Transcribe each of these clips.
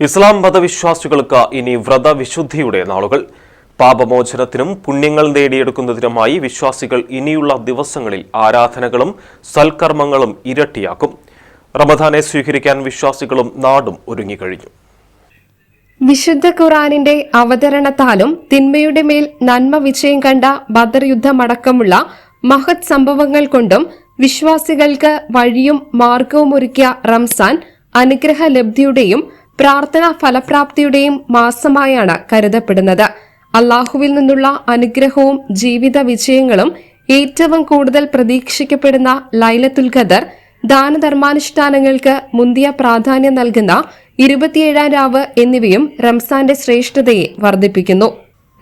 ഇസ്ലാം മതവിശ്വാസികൾക്ക് ഇനി വ്രതവിശുദ്ധിയുടെ നാളുകൾ. പാപമോചനത്തിനും പുണ്യങ്ങൾ നേടിയെടുക്കുന്നതിനുമായി വിശ്വാസികൾ ഇനിയുള്ള ദിവസങ്ങളിൽ ആരാധനകളും സൽക്കർമ്മങ്ങളും ഇരട്ടിയാക്കും. റമദാനെ സ്വീകരിക്കാൻ വിശ്വാസികളും നാടും ഒരുങ്ങിക്കഴിഞ്ഞു. വിശുദ്ധ ഖുറാനിന്റെ അവതരണത്താലും തിന്മയുടെ മേൽ നന്മ വിജയം കണ്ട ബദർ യുദ്ധമടക്കമുള്ള മഹത് സംഭവങ്ങൾ കൊണ്ടും വിശ്വാസികൾക്ക് വഴിയും മാർഗവും ഒരുക്കിയ റംസാൻ അനുഗ്രഹ ലബ്ധിയുടെയും പ്രാർത്ഥനാ ഫലപ്രാപ്തിയുടെയും മാസമായാണ് കരുതപ്പെടുന്നത്. അള്ളാഹുവിൽ നിന്നുള്ള അനുഗ്രഹവും ജീവിത വിജയങ്ങളും ഏറ്റവും കൂടുതൽ പ്രതീക്ഷിക്കപ്പെടുന്ന ലൈലത്തുൽ ഖദർ ദാനധർമാനുഷ്ഠാനങ്ങൾക്ക് മുന്തിയ പ്രാധാന്യം നൽകുന്ന ഇരുപത്തിയേഴാം രാവ് എന്നിവയും റംസാന്റെ ശ്രേഷ്ഠതയെ വർദ്ധിപ്പിക്കുന്നു.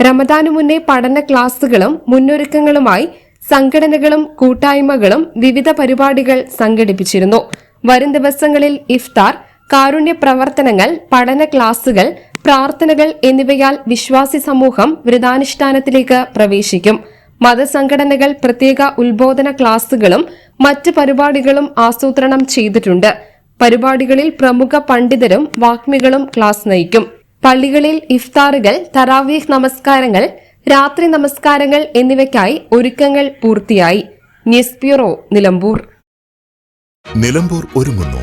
റമദാനു മുന്നേ പഠന ക്ലാസുകളും മുന്നൊരുക്കങ്ങളുമായി സംഘടനകളും കൂട്ടായ്മകളും വിവിധ പരിപാടികൾ സംഘടിപ്പിച്ചിരുന്നു. വരും ദിവസങ്ങളിൽ ഇഫ്താർ കാരുണ്യ പ്രവർത്തനങ്ങൾ പഠന ക്ലാസുകൾ പ്രാർത്ഥനകൾ എന്നിവയാൽ വിശ്വാസി സമൂഹം വ്രതാനുഷ്ഠാനത്തിലേക്ക് പ്രവേശിക്കും. മതസംഘടനകൾ പ്രത്യേക ഉത്ബോധന ക്ലാസുകളും മറ്റ് പരിപാടികളും ആസൂത്രണം ചെയ്തിട്ടുണ്ട്. പരിപാടികളിൽ പ്രമുഖ പണ്ഡിതരും വാഗ്മികളും ക്ലാസ് നയിക്കും. പള്ളികളിൽ ഇഫ്താറുകൾ തറാവീഹ് നമസ്കാരങ്ങൾ രാത്രി നമസ്കാരങ്ങൾ എന്നിവയ്ക്കായി ഒരുക്കങ്ങൾ പൂർത്തിയായി. News bureau Nilambur. നിലമ്പൂർ ഒരുങ്ങുന്നു.